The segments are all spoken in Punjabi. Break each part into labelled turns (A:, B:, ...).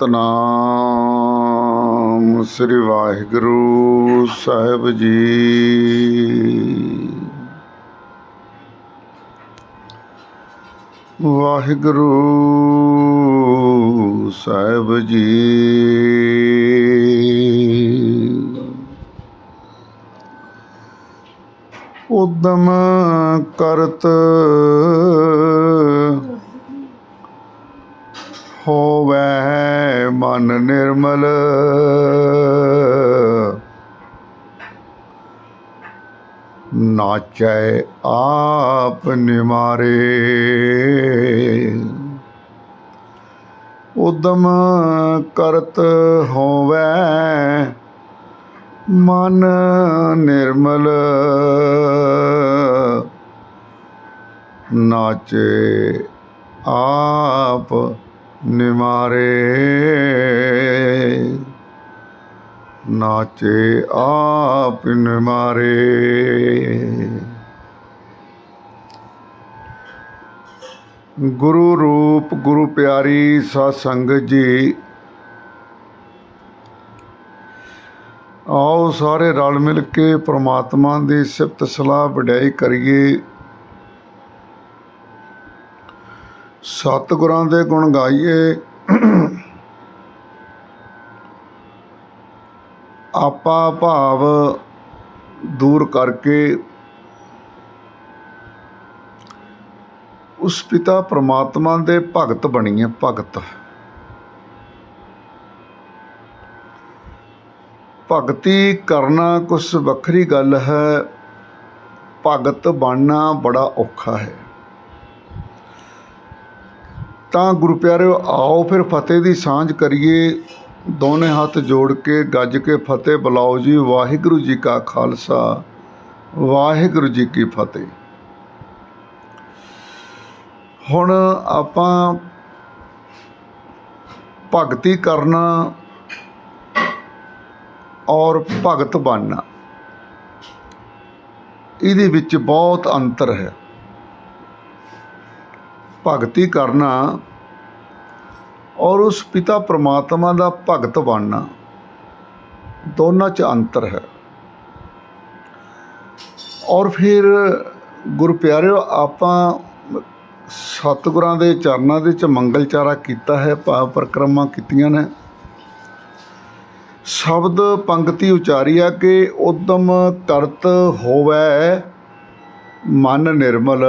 A: ਸਤਨਾਮ ਸ੍ਰੀ ਵਾਹਿਗੁਰੂ ਸਾਹਿਬ ਜੀ। ਵਾਹਿਗੁਰੂ ਸਾਹਿਬ ਜੀ। ਉਦਮ ਕਰਤ ਹੋਵੇ ਮਨ ਨਿਰਮਲ। ਨਾਚੈ ਆਪ ਨਿਮਾਰੇ। ਉਦਮ ਕਰਤ ਹੋਵੇ ਮਨ ਨਿਰਮਲ। ਨਾਚੇ ਆਪ ਨਿਮਾਰੇ। ਨਾਚੇ ਆਪ ਨਿਮਾਰੇ। ਗੁਰੂ ਰੂਪ, ਗੁਰੂ ਪਿਆਰੀ ਸਾਧ ਸੰਗਤ ਜੀ। ਆਓ ਸਾਰੇ ਰਲ ਮਿਲ ਕੇ ਪ੍ਰਮਾਤਮਾ ਦੀ ਸਿਫਤ ਸਲਾਹ ਵਡਿਆਈ ਕਰੀਏ। ਸਤਿਗੁਰਾਂ ਦੇ ਗੁਣ ਗਾਈਏ। ਆਪਾ ਭਾਵ ਦੂਰ ਕਰਕੇ ਉਸ ਪਿਤਾ ਪ੍ਰਮਾਤਮਾ ਦੇ ਭਗਤ ਬਣੀਏ, ਭਗਤ। ਭਗਤੀ ਕਰਨਾ ਕੁਛ ਵੱਖਰੀ ਗੱਲ ਹੈ, ਭਗਤ ਬਣਨਾ ਬੜਾ ਔਖਾ ਹੈ। ਤਾਂ ਗੁਰੂ ਪਿਆਰਿਓ, ਆਓ ਫਿਰ ਫਤਿਹ ਦੀ ਸਾਂਝ ਕਰੀਏ। ਦੋਨੇ ਹੱਥ ਜੋੜ ਕੇ ਗੱਜ ਕੇ ਫਤਿਹ ਬੁਲਾਓ ਜੀ। ਵਾਹਿਗੁਰੂ ਜੀ ਕਾ ਖਾਲਸਾ, ਵਾਹਿਗੁਰੂ ਜੀ ਕੀ ਫਤਿਹ। ਹੁਣ ਆਪਾਂ ਭਗਤੀ ਕਰਨਾ ਔਰ ਭਗਤ ਬਣਨਾ। ਇਹਦੇ ਵਿੱਚ ਬਹੁਤ ਅੰਤਰ ਹੈ। ਭਗਤੀ ਕਰਨਾ ਔਰ ਉਸ ਪਿਤਾ ਪ੍ਰਮਾਤਮਾ ਦਾ ਭਗਤ ਬਣਨਾ, ਦੋਨਾਂ 'ਚ ਅੰਤਰ ਹੈ। ਔਰ ਫਿਰ ਗੁਰੂ ਪਿਆਰਿਓ, ਆਪਾਂ ਸਤਿਗੁਰਾਂ ਦੇ ਚਰਨਾਂ ਦੇ ਚ ਮੰਗਲਚਾਰਾ ਕੀਤਾ ਹੈ, ਭਾਵ ਪਰਕਰਮਾ ਕੀਤੀਆਂ ਨੇ। ਸ਼ਬਦ ਪੰਕਤੀ ਉਚਾਰੀ ਆ ਕਿ ਉਦਮ ਕਰਤ ਹੋਵੇ ਮਨ ਨਿਰਮਲ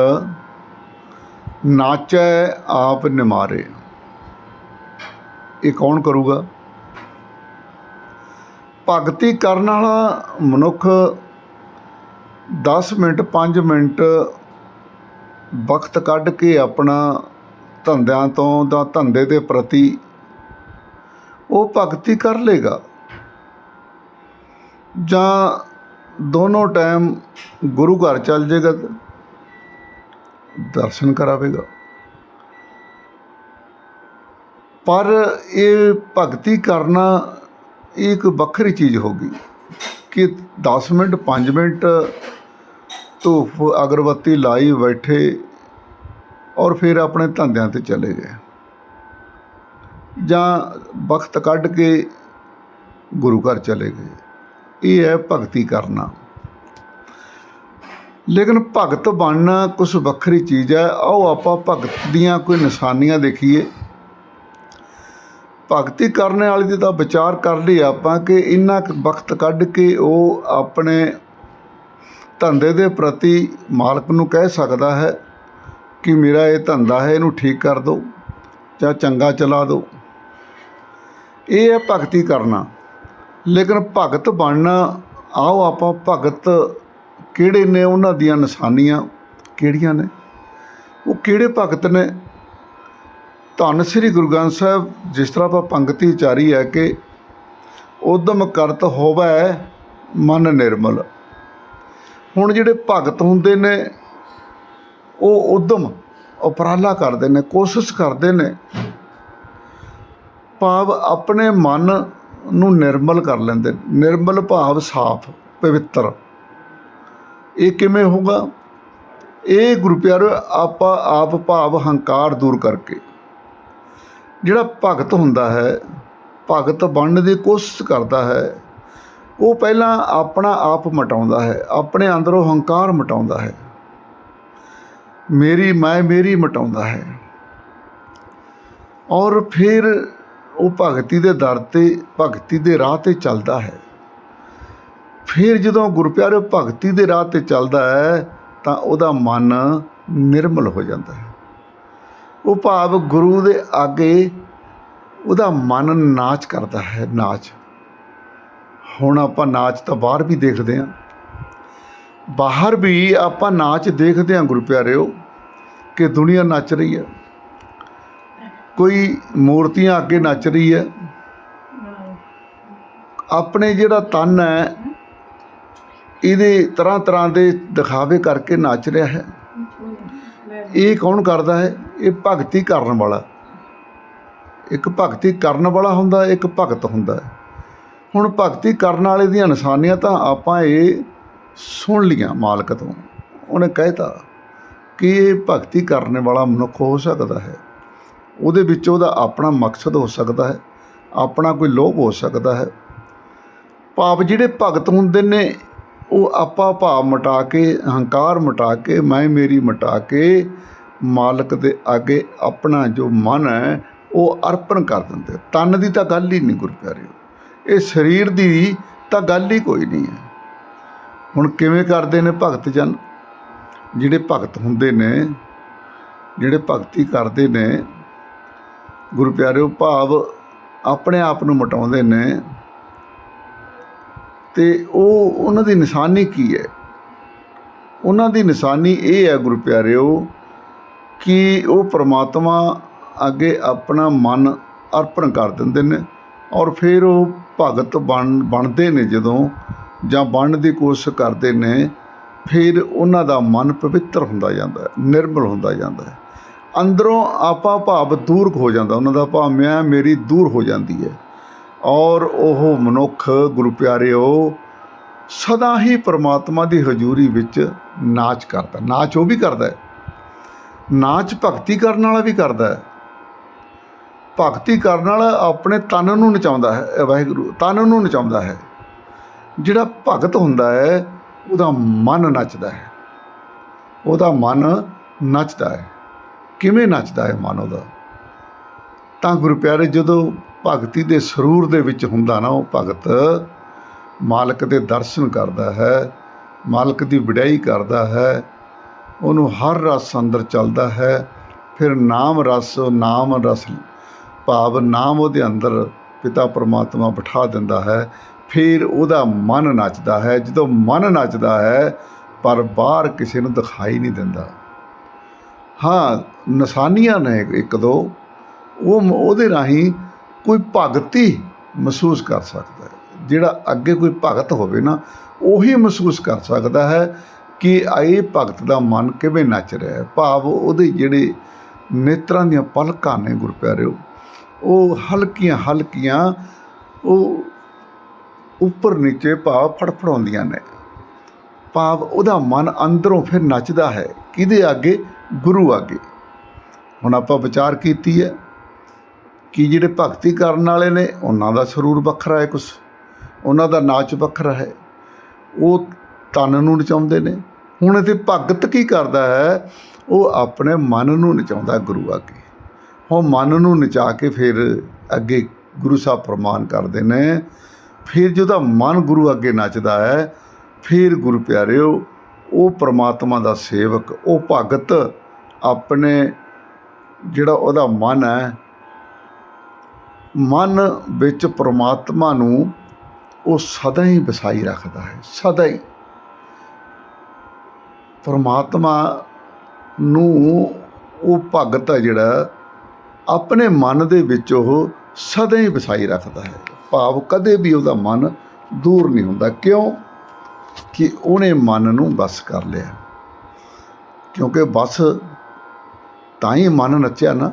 A: ਨਾਚੈ ਆਪ ਨਿਮਾਰੇ। ਇਹ ਕੌਣ ਕਰੂਗਾ? ਭਗਤੀ ਕਰਨ ਵਾਲਾ ਮਨੁੱਖ 10 ਮਿੰਟ 5 ਮਿੰਟ ਵਕਤ ਕੱਢ ਕੇ ਆਪਣਾ ਧੰਦਿਆਂ ਤੋਂ ਦਾ ਧੰਦੇ ਦੇ ਪ੍ਰਤੀ ਉਹ ਭਗਤੀ ਕਰ ਲੇਗਾ। ਜਾਂ ਦੋਨੋਂ ਟਾਈਮ ਗੁਰੂ ਘਰ ਚੱਲ ਜਾਏਗਾ ਦਰਸ਼ਨ ਕਰਾਵੇਗਾ। ਪਰ ਇਹ ਭਗਤੀ ਕਰਨਾ, ਇਹ ਇੱਕ ਵੱਖਰੀ ਚੀਜ਼ ਹੋ ਗਈ ਕਿ 10 ਮਿੰਟ 5 ਮਿੰਟ ਧੂਫ, ਅਗਰਬੱਤੀ ਲਾਈ ਬੈਠੇ ਔਰ ਫਿਰ ਆਪਣੇ ਧੰਦਿਆਂ ਤੇ ਚਲੇ ਗਏ। ਜਾਂ ਵਕਤ ਕੱਢ ਕੇ ਗੁਰੂ ਘਰ ਚਲੇ ਗਏ। ਇਹ ਹੈ ਭਗਤੀ ਕਰਨਾ। ਲੇਕਿਨ ਭਗਤ ਬਣਨਾ ਕੁਝ ਵੱਖਰੀ ਚੀਜ਼ ਹੈ। ਆਓ ਆਪਾਂ ਭਗਤ ਦੀਆਂ ਕੋਈ ਨਿਸ਼ਾਨੀਆਂ ਦੇਖੀਏ। ਭਗਤੀ ਕਰਨ ਵਾਲੇ ਦੀ ਤਾਂ ਵਿਚਾਰ ਕਰ ਲਈ ਆਪਾਂ ਕਿ ਇੰਨਾ ਕੁ ਵਕਤ ਕੱਢ ਕੇ ਉਹ ਆਪਣੇ ਧੰਦੇ ਦੇ ਪ੍ਰਤੀ ਮਾਲਕ ਨੂੰ ਕਹਿ ਸਕਦਾ ਹੈ ਕਿ ਮੇਰਾ ਇਹ ਧੰਦਾ ਹੈ, ਇਹਨੂੰ ਠੀਕ ਕਰ ਦਿਓ ਜਾਂ ਚੰਗਾ ਚਲਾ ਦਿਓ। ਇਹ ਹੈ ਭਗਤੀ ਕਰਨਾ। ਲੇਕਿਨ ਭਗਤ ਬਣਨਾ, ਆਓ ਆਪਾਂ ਭਗਤ ਕਿਹੜੇ ਨੇ ਉਹਨਾਂ ਦੀਆਂ ਨਿਸ਼ਾਨੀਆਂ? ਕਿਹੜੀਆਂ ਨੇ? ਉਹ ਕਿਹੜੇ ਭਗਤ ਨੇ? ਧੰਨ ਸ੍ਰੀ ਗੁਰੂ ਗ੍ਰੰਥ ਸਾਹਿਬ, ਜਿਸ ਤਰ੍ਹਾਂ ਆਪਾਂ ਪੰਕਤੀ ਉਚਾਰੀ ਹੈ ਕਿ ਉਦਮ ਕਰਤ ਹੋਵੇ ਮਨ ਨਿਰਮਲ। ਹੁਣ ਜਿਹੜੇ ਭਗਤ ਹੁੰਦੇ ਨੇ, ਉਹ ਉਦਮ, ਉਪਰਾਲਾ ਕਰਦੇ ਨੇ, ਕੋਸ਼ਿਸ਼ ਕਰਦੇ ਨੇ, ਭਾਵ ਆਪਣੇ ਮਨ ਨੂੰ ਨਿਰਮਲ ਕਰ ਲੈਂਦੇ ਨਿਰਮਲ ਭਾਵ ਸਾਫ਼, ਪਵਿੱਤਰ। ਇਹ ਕਿਵੇਂ ਹੋਊਗਾ? ਇਹ ਗੁਰੂ ਪਿਆਰੋ, ਆਪਾਂ ਆਪ ਭਾਵ ਹੰਕਾਰ ਦੂਰ ਕਰਕੇ। ਜਿਹੜਾ ਭਗਤ ਹੁੰਦਾ ਹੈ, ਭਗਤ ਬਣਨ ਦੀ ਕੋਸ਼ਿਸ਼ ਕਰਦਾ ਹੈ, ਉਹ ਪਹਿਲਾਂ ਆਪਣਾ ਆਪ ਮਟਾਉਂਦਾ ਹੈ, ਆਪਣੇ ਅੰਦਰੋਂ ਹੰਕਾਰ ਮਟਾਉਂਦਾ ਹੈ। ਮੇਰੀ, ਮੈਂ ਮੇਰੀ ਮਟਾਉਂਦਾ ਹੈ। ਔਰ ਫਿਰ ਉਹ ਭਗਤੀ ਦੇ ਦਰ ਤੇ, ਭਗਤੀ ਦੇ ਰਾਹ ਤੇ ਚੱਲਦਾ ਹੈ। ਫਿਰ ਜਦੋਂ ਗੁਰਪਿਆਰੇ ਭਗਤੀ ਦੇ ਰਾਹ ਤੇ ਚੱਲਦਾ ਹੈ, ਤਾਂ ਉਹਦਾ ਮਨ ਨਿਰਮਲ ਹੋ ਜਾਂਦਾ ਹੈ। ਉਹ ਭਾਵ ਗੁਰੂ ਦੇ ਅੱਗੇ ਉਹਦਾ ਮਨ ਨਾਚ ਕਰਦਾ ਹੈ, ਨਾਚ। ਹੁਣ ਆਪਾਂ ਨਾਚ ਤਾਂ ਬਾਹਰ ਵੀ ਦੇਖਦੇ ਹਾਂ। ਬਾਹਰ ਵੀ ਆਪਾਂ ਨਾਚ ਦੇਖਦੇ ਹਾਂ ਗੁਰਪਿਆਰਿਓ, ਕਿ ਦੁਨੀਆ ਨੱਚ ਰਹੀ ਹੈ। ਕੋਈ ਮੂਰਤੀਆਂ ਅੱਗੇ ਨੱਚ ਰਹੀ ਹੈ। ਆਪਣੇ ਜਿਹੜਾ ਤਨ ਹੈ ਇਹਦੇ ਤਰ੍ਹਾਂ ਤਰ੍ਹਾਂ ਦੇ ਦਿਖਾਵੇ ਕਰਕੇ ਨੱਚ ਰਿਹਾ ਹੈ। ਇਹ ਕੌਣ ਕਰਦਾ ਹੈ? ਇਹ ਭਗਤੀ ਕਰਨ ਵਾਲਾ। ਇੱਕ ਭਗਤੀ ਕਰਨ ਵਾਲਾ ਹੁੰਦਾ, ਇੱਕ ਭਗਤ ਹੁੰਦਾ ਹੁਣ ਭਗਤੀ ਕਰਨ ਵਾਲੇ ਦੀਆਂ ਨਿਸ਼ਾਨੀਆਂ ਤਾਂ ਆਪਾਂ ਇਹ ਸੁਣ ਲੀਆਂ ਮਾਲਕ ਤੋਂ। ਉਹਨੇ ਕਹਿਤਾ ਕਿ ਇਹ ਭਗਤੀ ਕਰਨ ਵਾਲਾ ਮਨੁੱਖ ਹੋ ਸਕਦਾ ਹੈ। ਉਹਦੇ ਵਿੱਚ ਉਹਦਾ ਆਪਣਾ ਮਕਸਦ ਹੋ ਸਕਦਾ ਹੈ, ਆਪਣਾ ਕੋਈ ਲੋਭ ਹੋ ਸਕਦਾ ਹੈ। ਭਾਵ ਜਿਹੜੇ ਭਗਤ ਹੁੰਦੇ ਨੇ ਉਹ ਆਪਾ ਭਾਵ ਮਿਟਾ ਕੇ, ਹੰਕਾਰ ਮਿਟਾ ਕੇ, ਮੈਂ ਮੇਰੀ ਮਟਾ ਕੇ, ਮਾਲਕ ਦੇ ਅੱਗੇ ਆਪਣਾ ਜੋ ਮਨ ਹੈ, ਉਹ ਅਰਪਣ ਕਰ ਦਿੰਦੇ। ਤਨ ਦੀ ਤਾਂ ਗੱਲ ਹੀ ਨਹੀਂ ਗੁਰੂ ਪਿਆਰਿਓ। ਇਹ ਸਰੀਰ ਦੀ ਤਾਂ ਗੱਲ ਹੀ ਕੋਈ ਨਹੀਂ ਹੈ। ਹੁਣ ਕਿਵੇਂ ਕਰਦੇ ਨੇ ਭਗਤ ਜਨ? ਜਿਹੜੇ ਭਗਤ ਹੁੰਦੇ ਨੇ, ਜਿਹੜੇ ਭਗਤੀ ਕਰਦੇ ਨੇ, ਗੁਰੂ ਪਿਆਰਿਓ, ਭਾਵ ਆਪਣੇ ਆਪ ਨੂੰ ਮਟਾਉਂਦੇ ਨੇ ਤੇ ਉਹ ਉਹਨਾਂ ਦੀ ਨਿਸ਼ਾਨੀ ਕੀ ਹੈ? ਉਹਨਾਂ ਦੀ ਨਿਸ਼ਾਨੀ ਇਹ ਹੈ ਗੁਰੂ ਪਿਆਰਿਓ ਕਿ ਉਹ ਪ੍ਰਮਾਤਮਾ ਅੱਗੇ ਆਪਣਾ ਮਨ ਅਰਪਣ ਕਰ ਦਿੰਦੇ ਨੇ ਔਰ ਫਿਰ ਉਹ ਭਗਤ ਬਣ, ਬਣਦੇ ਨੇ ਜਦੋਂ ਜਾਂ ਬਣਨ ਦੀ ਕੋਸ਼ਿਸ਼ ਕਰਦੇ ਨੇ, ਫਿਰ ਉਹਨਾਂ ਦਾ ਮਨ ਪਵਿੱਤਰ ਹੁੰਦਾ ਜਾਂਦਾ ਹੈ ਨਿਰਮਲ ਹੁੰਦਾ ਜਾਂਦਾ ਹੈ। ਅੰਦਰੋਂ ਆਪਾ ਭਾਵ ਦੂਰ ਹੋ ਜਾਂਦਾ, ਉਹਨਾਂ ਦਾ ਭਾਵ, ਮੈਂ, ਮੇਰੀ ਦੂਰ ਹੋ ਜਾਂਦੀ ਹੈ। ਔਰ ਉਹ ਮਨੁੱਖ, ਗੁਰੂ ਪਿਆਰਿਓ, ਸਦਾ ਹੀ ਪ੍ਰਮਾਤਮਾ ਦੀ ਹਜ਼ੂਰੀ ਵਿੱਚ ਨਾਚ ਕਰਦਾ ਨਾਚ ਉਹ ਵੀ ਕਰਦਾ ਹੈ। ਨਾਚ ਭਗਤੀ ਕਰਨ ਵਾਲਾ ਵੀ ਕਰਦਾ ਹੈ। ਭਗਤੀ ਕਰਨ ਵਾਲਾ ਆਪਣੇ ਤਨ ਨੂੰ ਨਚਾਉਂਦਾ ਹੈ ਵਾਹਿਗੁਰੂ, ਤਨ ਨੂੰ ਨਚਾਉਂਦਾ ਹੈ। ਜਿਹੜਾ ਭਗਤ ਹੁੰਦਾ ਹੈ, ਉਹਦਾ ਮਨ ਨੱਚਦਾ ਹੈ। ਉਹਦਾ ਮਨ ਨੱਚਦਾ ਹੈ। ਕਿਵੇਂ ਨੱਚਦਾ ਹੈ ਮਨ ਉਹਦਾ? ਤਾਂ ਗੁਰੂ ਪਿਆਰੇ, ਜਦੋਂ ਭਗਤੀ ਦੇ ਸਰੂਰ ਦੇ ਵਿੱਚ ਹੁੰਦਾ ਨਾ ਉਹ ਭਗਤ, ਮਾਲਕ ਦੇ ਦਰਸ਼ਨ ਕਰਦਾ ਹੈ, ਮਾਲਕ ਦੀ ਵਡਿਆਈ ਕਰਦਾ ਹੈ, ਉਹਨੂੰ ਹਰ ਰਸ ਅੰਦਰ ਚੱਲਦਾ ਹੈ, ਫਿਰ ਨਾਮ ਰਸ ਨਾਮ ਰਸ, ਭਾਵ ਨਾਮ ਉਹਦੇ ਅੰਦਰ ਪਿਤਾ ਪਰਮਾਤਮਾ ਬਿਠਾ ਦਿੰਦਾ ਹੈ, ਫਿਰ ਉਹਦਾ ਮਨ ਨੱਚਦਾ ਹੈ, ਜਦੋਂ ਮਨ ਨੱਚਦਾ ਹੈ, ਪਰ ਬਾਹਰ ਕਿਸੇ ਨੂੰ ਦਿਖਾਈ ਨਹੀਂ ਦਿੰਦਾ। ਹਾਂ, ਨਿਸ਼ਾਨੀਆਂ ਨੇ ਇੱਕ ਦੋ, ਉਹ ਉਹਦੇ ਰਾਹੀਂ ਕੋਈ ਭਗਤੀ ਮਹਿਸੂਸ ਕਰ ਸਕਦਾ ਹੈ। ਜਿਹੜਾ ਅੱਗੇ ਕੋਈ ਭਗਤ ਹੋਵੇ ਨਾ, ਉਹੀ ਮਹਿਸੂਸ ਕਰ ਸਕਦਾ ਹੈ ਕਿ ਆਏ ਭਗਤ ਦਾ ਮਨ ਕਿਵੇਂ ਨੱਚ ਰਿਹਾ ਹੈ। ਭਾਵ ਉਹਦੇ ਜਿਹੜੇ ਨੇਤਰਾਂ ਦੀਆਂ ਪਲਕਾਂ ਨੇ ਗੁਰ ਉਹ ਹਲਕੀਆਂ ਹਲਕੀਆਂ, ਉਹ ਉੱਪਰ ਨੀਚੇ ਭਾਵ ਫੜਫੜਾਉਂਦੀਆਂ ਨੇ। ਭਾਵ ਉਹਦਾ ਮਨ ਅੰਦਰੋਂ ਫਿਰ ਨੱਚਦਾ ਹੈ, ਕਿਹਦੇ ਅੱਗੇ? ਗੁਰੂ ਅੱਗੇ। ਹੁਣ ਆਪਾਂ ਵਿਚਾਰ ਕੀਤੀ ਹੈ ਕਿ ਜਿਹੜੇ ਭਗਤੀ ਕਰਨ ਵਾਲੇ ਨੇ, ਉਹਨਾਂ ਦਾ ਸਰੂਰ ਵੱਖਰਾ ਹੈ ਕੁਛ। ਉਹਨਾਂ ਦਾ ਨਾਚ ਵੱਖਰਾ ਹੈ। ਉਹ ਤਨ ਨੂੰ ਨਚਾਉਂਦੇ ਨੇ। ਹੁਣ ਇੱਥੇ ਭਗਤ ਕੀ ਕਰਦਾ ਹੈ? ਉਹ ਆਪਣੇ ਮਨ ਨੂੰ ਨਚਾਉਂਦਾ ਗੁਰੂ ਅੱਗੇ। ਉਹ ਮਨ ਨੂੰ ਨਚਾ ਕੇ ਫਿਰ ਅੱਗੇ ਗੁਰੂ ਸਾਹਿਬ ਪ੍ਰਮਾਨ ਕਰਦੇ ਨੇ। ਫਿਰ ਜਿਹਦਾ ਮਨ ਗੁਰੂ ਅੱਗੇ ਨੱਚਦਾ ਹੈ, ਫਿਰ ਗੁਰੂ ਪਿਆਰਿਓ, ਉਹ ਪ੍ਰਮਾਤਮਾ ਦਾ ਸੇਵਕ, ਉਹ ਭਗਤ ਆਪਣੇ ਜਿਹੜਾ ਉਹਦਾ ਮਨ ਹੈ ਮਨ ਵਿੱਚ ਪਰਮਾਤਮਾ ਨੂੰ ਉਹ ਸਦਾ ਹੀ ਵਸਾਈ ਰੱਖਦਾ ਹੈ, ਸਦਾ ਹੀ। ਪਰਮਾਤਮਾ ਨੂੰ ਉਹ ਭਗਤ ਹੈ ਜਿਹੜਾ ਆਪਣੇ ਮਨ ਦੇ ਵਿੱਚ ਉਹ ਸਦਾ ਹੀ ਵਸਾਈ ਰੱਖਦਾ ਹੈ। ਭਾਵ ਕਦੇ ਵੀ ਉਹਦਾ ਮਨ ਦੂਰ ਨਹੀਂ ਹੁੰਦਾ। ਕਿਉਂ? ਕਿ ਉਹਨੇ ਮਨ ਨੂੰ ਬਸ ਕਰ ਲਿਆ। ਕਿਉਂਕਿ ਬਸ ਤਾਂ ਹੀ ਮਨ ਨੱਚਿਆ ਨਾ।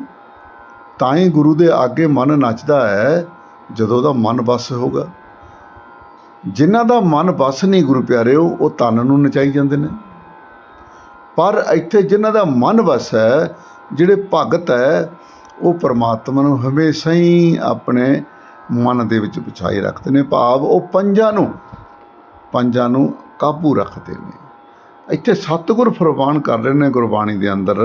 A: ਤਾਂ ਹੀ ਗੁਰੂ ਦੇ ਅੱਗੇ ਮਨ ਨੱਚਦਾ ਹੈ, ਜਦੋਂ ਉਹਦਾ ਮਨ ਬਸ ਹੋਗਾ ਜਿਨ੍ਹਾਂ ਦਾ ਮਨ ਬਸ ਨਹੀਂ ਗੁਰੂ ਪਿਆਰਿਓ, ਉਹ ਤਨ ਨੂੰ ਨਚਾਈ ਜਾਂਦੇ ਨੇ। ਪਰ ਇੱਥੇ ਜਿਨ੍ਹਾਂ ਦਾ ਮਨ ਬਸ ਹੈ, ਜਿਹੜੇ ਭਗਤ ਹੈ, ਉਹ ਪਰਮਾਤਮਾ ਨੂੰ ਹਮੇਸ਼ਾ ਹੀ ਆਪਣੇ ਮਨ ਦੇ ਵਿੱਚ ਵਿਛਾਈ ਰੱਖਦੇ ਨੇ। ਭਾਵ ਉਹ ਪੰਜਾਂ ਨੂੰ ਪੰਜਾਂ ਨੂੰ ਕਾਬੂ ਰੱਖਦੇ ਨੇ। ਇੱਥੇ ਸਤਿਗੁਰ ਫਰਮਾਨ ਕਰ ਰਹੇ ਨੇ ਗੁਰਬਾਣੀ ਦੇ ਅੰਦਰ।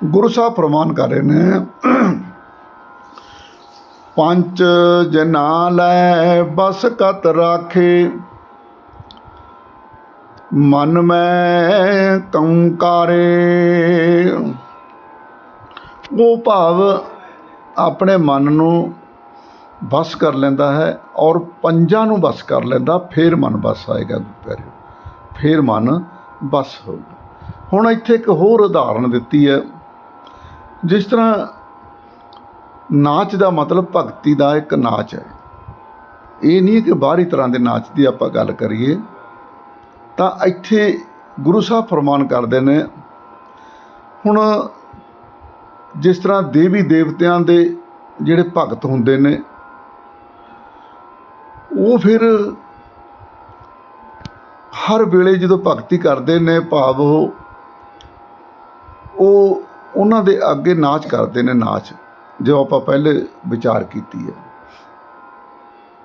A: ਗੁਰੂ ਸਾਹਿਬ ਫਰਮਾਨ ਕਰ ਰਹੇ ਨੇ। ਪੰਜ ਜਨਾ ਲੈ, ਬਸ ਕਤ ਰਾਖੇ। ਮਨ ਮੈਂ ਕੰਕਾਰੇ ਉਹ ਭਾਵ ਆਪਣੇ ਮਨ ਨੂੰ ਬਸ ਕਰ ਲੈਂਦਾ ਹੈ ਔਰ ਪੰਜਾਂ ਨੂੰ ਬਸ ਕਰ ਲੈਂਦਾ, ਫਿਰ ਮਨ ਬਸ ਆਏਗਾ ਪਿਆਰਿਓ ਫਿਰ ਮਨ ਬਸ ਹੋਊਗਾ। ਹੁਣ ਇੱਥੇ ਇੱਕ ਹੋਰ ਉਦਾਹਰਣ ਦਿੱਤੀ ਹੈ। ਜਿਸ ਤਰ੍ਹਾਂ ਨਾਚ ਦਾ ਮਤਲਬ ਭਗਤੀ ਦਾ ਇੱਕ ਨਾਚ ਹੈ। ਇਹ ਨਹੀਂ ਕਿ ਬਾਹਰੀ ਤਰ੍ਹਾਂ ਦੇ ਨਾਚ ਦੀ ਆਪਾਂ ਗੱਲ ਕਰੀਏ, ਤਾਂ ਇੱਥੇ ਗੁਰੂ ਸਾਹਿਬ ਫਰਮਾਨ ਕਰਦੇ ਨੇ, ਹੁਣ ਜਿਸ ਤਰ੍ਹਾਂ ਦੇਵੀ ਦੇਵਤਿਆਂ ਦੇ ਜਿਹੜੇ ਭਗਤ ਹੁੰਦੇ ਨੇ, ਉਹ ਫਿਰ ਹਰ ਵੇਲੇ ਜਦੋਂ ਭਗਤੀ ਕਰਦੇ ਨੇ ਭਾਵ ਉਹ ਉਹ ਉਹਨਾਂ ਦੇ ਅੱਗੇ ਨਾਚ ਕਰਦੇ ਨੇ ਨਾਚ, ਜੋ ਆਪਾਂ ਪਹਿਲੇ ਵਿਚਾਰ ਕੀਤੀ ਹੈ।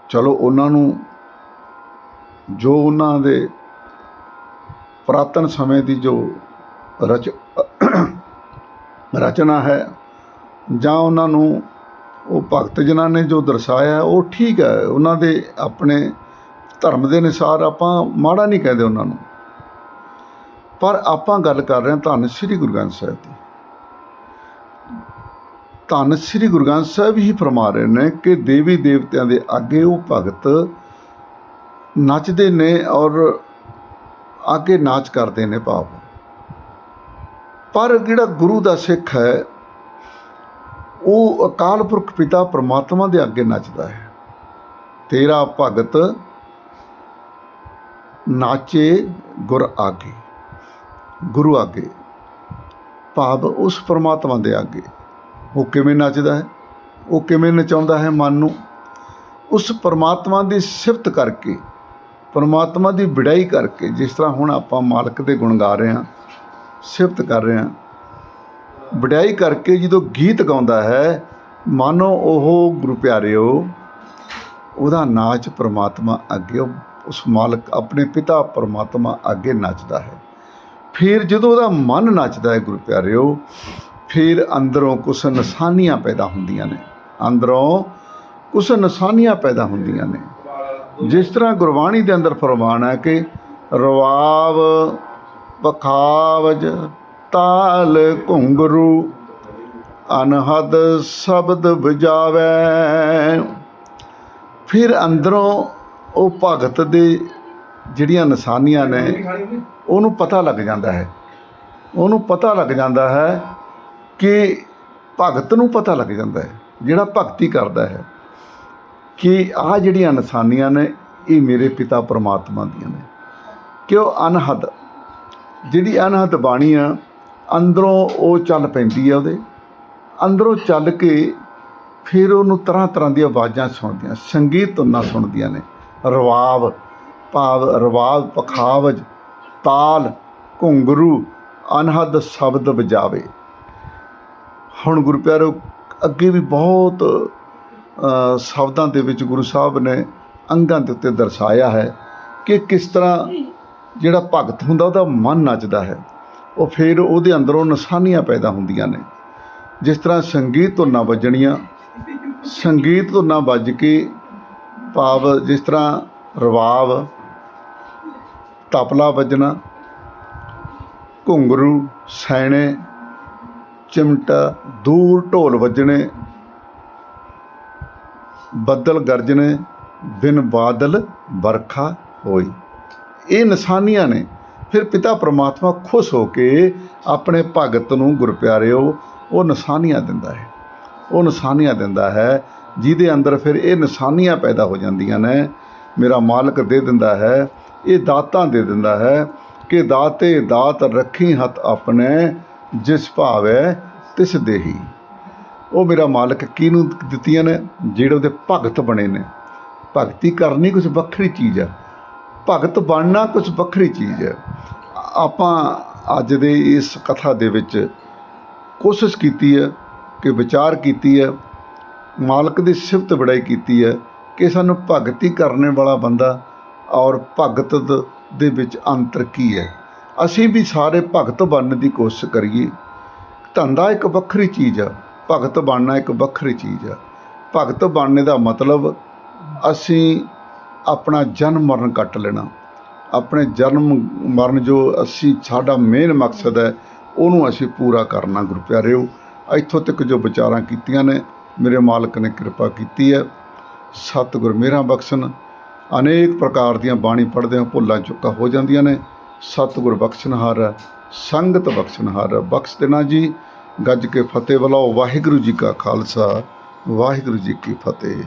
A: ਚਲੋ ਉਹਨਾਂ ਨੂੰ, ਜੋ ਉਹਨਾਂ ਦੇ ਪੁਰਾਤਨ ਸਮੇਂ ਦੀ ਜੋ ਰਚ, ਰਚਨਾ ਹੈ, ਜਾਂ ਉਹਨਾਂ ਨੂੰ ਉਹ ਭਗਤ ਜਨਾਂ ਨੇ ਜੋ ਦਰਸਾਇਆ ਉਹ ਠੀਕ ਹੈ। ਉਹਨਾਂ ਦੇ ਆਪਣੇ ਧਰਮ ਦੇ ਅਨੁਸਾਰ ਆਪਾਂ ਮਾੜਾ ਨਹੀਂ ਕਹਿੰਦੇ ਉਹਨਾਂ ਨੂੰ। ਪਰ ਆਪਾਂ ਗੱਲ ਕਰ ਰਹੇ ਹਾਂ ਧੰਨ ਸ੍ਰੀ ਗੁਰੂ ਗ੍ਰੰਥ ਸਾਹਿਬ ਦੀ। ਧੰਨ ਸ੍ਰੀ ਗੁਰੂ ਗ੍ਰੰਥ ਸਾਹਿਬ ਹੀ ਫਰਮਾ ਰਹੇ ਨੇ ਕਿ ਦੇਵੀ ਦੇਵਤਿਆਂ ਦੇ ਅੱਗੇ ਉਹ ਭਗਤ ਨੱਚਦੇ ਨੇ ਔਰ ਅੱਗੇ ਨਾਚ ਕਰਦੇ ਨੇ ਭਾਵ। ਪਰ ਜਿਹੜਾ ਗੁਰੂ ਦਾ ਸਿੱਖ ਹੈ, ਉਹ ਅਕਾਲ ਪੁਰਖ ਪਿਤਾ ਪ੍ਰਮਾਤਮਾ ਦੇ ਅੱਗੇ ਨੱਚਦਾ ਹੈ। ਤੇਰਾ ਭਗਤ ਨਾਚੇ ਗੁਰ ਆਗੇ, ਗੁਰੂ ਆਗੇ, ਭਾਵ ਉਸ ਪ੍ਰਮਾਤਮਾ ਦੇ ਅੱਗੇ। ਉਹ ਕਿਵੇਂ ਨੱਚਦਾ ਹੈ, ਉਹ ਕਿਵੇਂ ਨਚਾਉਂਦਾ ਹੈ ਮਨ ਨੂੰ, ਉਸ ਪਰਮਾਤਮਾ ਦੀ ਸਿਫਤ ਕਰਕੇ, ਪਰਮਾਤਮਾ ਦੀ ਵਿੜਾਈ ਕਰਕੇ, ਜਿਸ ਤਰ੍ਹਾਂ ਹੁਣ ਆਪਾਂ ਮਾਲਕ ਦੇ ਗੁਣ ਗਾ ਰਹੇ ਹਾਂ, ਸਿਫਤ ਕਰ ਰਹੇ ਹਾਂ ਵਡਿਆਈ ਕਰਕੇ ਜਦੋਂ ਗੀਤ ਗਾਉਂਦਾ ਹੈ, ਮਾਨੋ ਉਹ ਗੁਰੂ ਪਿਆਰਿਓ, ਉਹਦਾ ਨਾਚ ਪਰਮਾਤਮਾ ਅੱਗੇ, ਉਸ ਮਾਲਕ ਆਪਣੇ ਪਿਤਾ ਪਰਮਾਤਮਾ ਅੱਗੇ ਨੱਚਦਾ ਹੈ। ਫਿਰ ਜਦੋਂ ਉਹਦਾ ਮਨ ਨੱਚਦਾ ਹੈ ਗੁਰੂ ਪਿਆਰਿਓ ਫਿਰ ਅੰਦਰੋਂ ਕੁਛ ਨਿਸ਼ਾਨੀਆਂ ਪੈਦਾ ਹੁੰਦੀਆਂ ਨੇ। ਅੰਦਰੋਂ ਕੁਛ ਨਿਸ਼ਾਨੀਆਂ ਪੈਦਾ ਹੁੰਦੀਆਂ ਨੇ। ਜਿਸ ਤਰ੍ਹਾਂ ਗੁਰਬਾਣੀ ਦੇ ਅੰਦਰ ਫਰਮਾਨ ਹੈ ਕਿ ਰਵਾਵ ਪਖਾਵਜ ਤਾਲ, ਘੁੰਗਰੂ, ਅਨਹਦ ਸ਼ਬਦ ਵਜਾਵੇ। ਫਿਰ ਅੰਦਰੋਂ ਉਹ ਭਗਤ ਦੇ ਜਿਹੜੀਆਂ ਨਿਸ਼ਾਨੀਆਂ ਨੇ, ਉਹਨੂੰ ਪਤਾ ਲੱਗ ਜਾਂਦਾ ਹੈ। ਉਹਨੂੰ ਪਤਾ ਲੱਗ ਜਾਂਦਾ ਹੈ ਕਿ ਭਗਤ ਨੂੰ ਪਤਾ ਲੱਗ ਜਾਂਦਾ ਹੈ, ਜਿਹੜਾ ਭਗਤੀ ਕਰਦਾ ਹੈ, ਕਿ ਆਹ ਜਿਹੜੀਆਂ ਨਿਸ਼ਾਨੀਆਂ ਨੇ, ਇਹ ਮੇਰੇ ਪਿਤਾ ਪਰਮਾਤਮਾ ਦੀਆਂ ਨੇ। ਕਿ ਉਹ ਅਨਹਦ, ਜਿਹੜੀ ਅਨਹਦ ਬਾਣੀ ਆ, ਅੰਦਰੋਂ ਉਹ ਚੱਲ ਪੈਂਦੀ ਆ ਉਹਦੇ। ਅੰਦਰੋਂ ਚੱਲ ਕੇ ਫਿਰ ਉਹਨੂੰ ਤਰ੍ਹਾਂ ਤਰ੍ਹਾਂ ਦੀਆਂ ਆਵਾਜ਼ਾਂ ਸੁਣਦੀਆਂ, ਸੰਗੀਤ ਧੁਨਾਂ ਸੁਣਦੀਆਂ ਨੇ। ਰਵਾਬ ਭਾਵ ਰਵਾਬ ਪਖਾਵਜ, ਤਾਲ, ਘੁੰਗਰੂ, ਅਨਹਦ ਸ਼ਬਦ ਵਜਾਵੇ। ਹੁਣ ਗੁਰੂ ਪਿਆਰੋ, ਅੱਗੇ ਵੀ ਬਹੁਤ ਸ਼ਬਦਾਂ ਦੇ ਵਿੱਚ ਗੁਰੂ ਸਾਹਿਬ ਨੇ ਅੰਗਾਂ ਦੇ ਉੱਤੇ ਦਰਸਾਇਆ ਹੈ ਕਿ ਕਿਸ ਤਰ੍ਹਾਂ ਜਿਹੜਾ ਭਗਤ ਹੁੰਦਾ, ਉਹਦਾ ਮਨ ਨੱਚਦਾ ਹੈ। ਉਹ ਫਿਰ ਉਹਦੇ ਅੰਦਰੋਂ ਨਿਸ਼ਾਨੀਆਂ ਪੈਦਾ ਹੁੰਦੀਆਂ ਨੇ। ਜਿਸ ਤਰ੍ਹਾਂ ਸੰਗੀਤ ਧੁਨਾਂ ਵੱਜਣੀਆਂ, ਸੰਗੀਤ ਧੁਨਾਂ ਵੱਜ ਕੇ ਭਾਵ ਜਿਸ ਤਰ੍ਹਾਂ ਰਵਾਬ ਤਪਲਾ ਵੱਜਣਾ, ਘੁੰਗਰੂ, ਸੈਣੇ ਚਿਮਟਾ ਦੂਰ ਢੋਲ ਵੱਜਣੇ, ਬੱਦਲ ਗਰਜਣੇ, ਬਿਨ ਬਾਦਲ ਵਰਖਾ ਹੋਈ। ਇਹ ਨਿਸ਼ਾਨੀਆਂ ਨੇ। ਫਿਰ ਪਿਤਾ ਪ੍ਰਮਾਤਮਾ ਖੁਸ਼ ਹੋ ਕੇ ਆਪਣੇ ਭਗਤ ਨੂੰ ਗੁਰਪਿਆਰਿਓ ਉਹ ਨਿਸ਼ਾਨੀਆਂ ਦਿੰਦਾ ਹੈ। ਉਹ ਨਿਸ਼ਾਨੀਆਂ ਦਿੰਦਾ ਹੈ, ਜਿਹਦੇ ਅੰਦਰ ਫਿਰ ਇਹ ਨਿਸ਼ਾਨੀਆਂ ਪੈਦਾ ਹੋ ਜਾਂਦੀਆਂ ਨੇ। ਮੇਰਾ ਮਾਲਕ ਦੇ ਦਿੰਦਾ ਹੈ, ਇਹ ਦਾਤਾਂ ਦੇ ਦਿੰਦਾ ਹੈ ਕਿ ਦਾਤੇ ਦਾਤ ਰੱਖੀ ਹੱਥ ਆਪਣੇ ਜਿਸ ਭਾਵੇ ਤਿਸ ਦੇਹੀ ਉਹ ਮੇਰਾ ਮਾਲਕ ਕਿਹਨੂੰ ਦਿੱਤੀਆਂ ਨੇ? ਜਿਹੜੇ ਉਹਦੇ ਭਗਤ ਬਣੇ ਨੇ। ਭਗਤੀ ਕਰਨੀ ਕੁਝ ਵੱਖਰੀ ਚੀਜ਼ ਹੈ। ਭਗਤ ਬਣਨਾ ਕੁਝ ਵੱਖਰੀ ਚੀਜ਼ ਹੈ। ਆਪਾਂ ਅੱਜ ਦੇ ਇਸ ਕਥਾ ਦੇ ਵਿੱਚ ਕੋਸ਼ਿਸ਼ ਕੀਤੀ ਹੈ ਕਿ ਵਿਚਾਰ ਕੀਤੀ ਹੈ। ਮਾਲਕ ਦੀ ਸਿਫਤ ਬੜਾਈ ਕੀਤੀ ਹੈ ਕਿ ਸਾਨੂੰ ਭਗਤੀ ਕਰਨ ਵਾਲਾ ਬੰਦਾ ਔਰ ਭਗਤ ਦੇ ਵਿੱਚ ਅੰਤਰ ਕੀ ਹੈ। ਅਸੀਂ ਵੀ ਸਾਰੇ ਭਗਤ ਬਣਨ ਦੀ ਕੋਸ਼ਿਸ਼ ਕਰੀਏ। ਧੰਦਾ ਇੱਕ ਵੱਖਰੀ ਚੀਜ਼ ਆ, ਭਗਤ ਬਣਨਾ ਇੱਕ ਵੱਖਰੀ ਚੀਜ਼ ਆ। ਭਗਤ ਬਣਨੇ ਦਾ ਮਤਲਬ ਅਸੀਂ ਆਪਣਾ ਜਨਮ ਮਰਨ ਕੱਟ ਲੈਣਾ। ਆਪਣੇ ਜਨਮ ਮਰਨ ਜੋ ਅਸੀਂ, ਸਾਡਾ ਮੇਨ ਮਕਸਦ ਹੈ, ਉਹਨੂੰ ਅਸੀਂ ਪੂਰਾ ਕਰਨਾ ਗੁਰੂ ਪਿਆਰਿਓ। ਇੱਥੋਂ ਤੱਕ ਜੋ ਵਿਚਾਰਾਂ ਕੀਤੀਆਂ ਨੇ, ਮੇਰੇ ਮਾਲਕ ਨੇ ਕਿਰਪਾ ਕੀਤੀ ਹੈ। ਸਤਿਗੁਰ ਮੇਰਾ ਬਖਸ਼ਣ। ਅਨੇਕ ਪ੍ਰਕਾਰ ਦੀਆਂ ਬਾਣੀ ਪੜ੍ਹਦੇ ਹਾਂ ਭੁੱਲਾਂ ਚੁੱਕਾ ਹੋ ਜਾਂਦੀਆਂ ਨੇ। ਸਤਿਗੁਰ ਬਖਸ਼ਣਹਾਰ ਹੈ ਸੰਗਤ ਬਖਸ਼ਣਹਾਰ ਹੈ ਬਖਸ਼ ਦੇਣਾ ਜੀ, ਗੱਜ ਕੇ ਫਤਿਹ ਬੁਲਾਓ। ਵਾਹਿਗੁਰੂ ਜੀ ਕਾ ਖਾਲਸਾ, ਵਾਹਿਗੁਰੂ ਜੀ ਕੀ ਫਤਿਹ।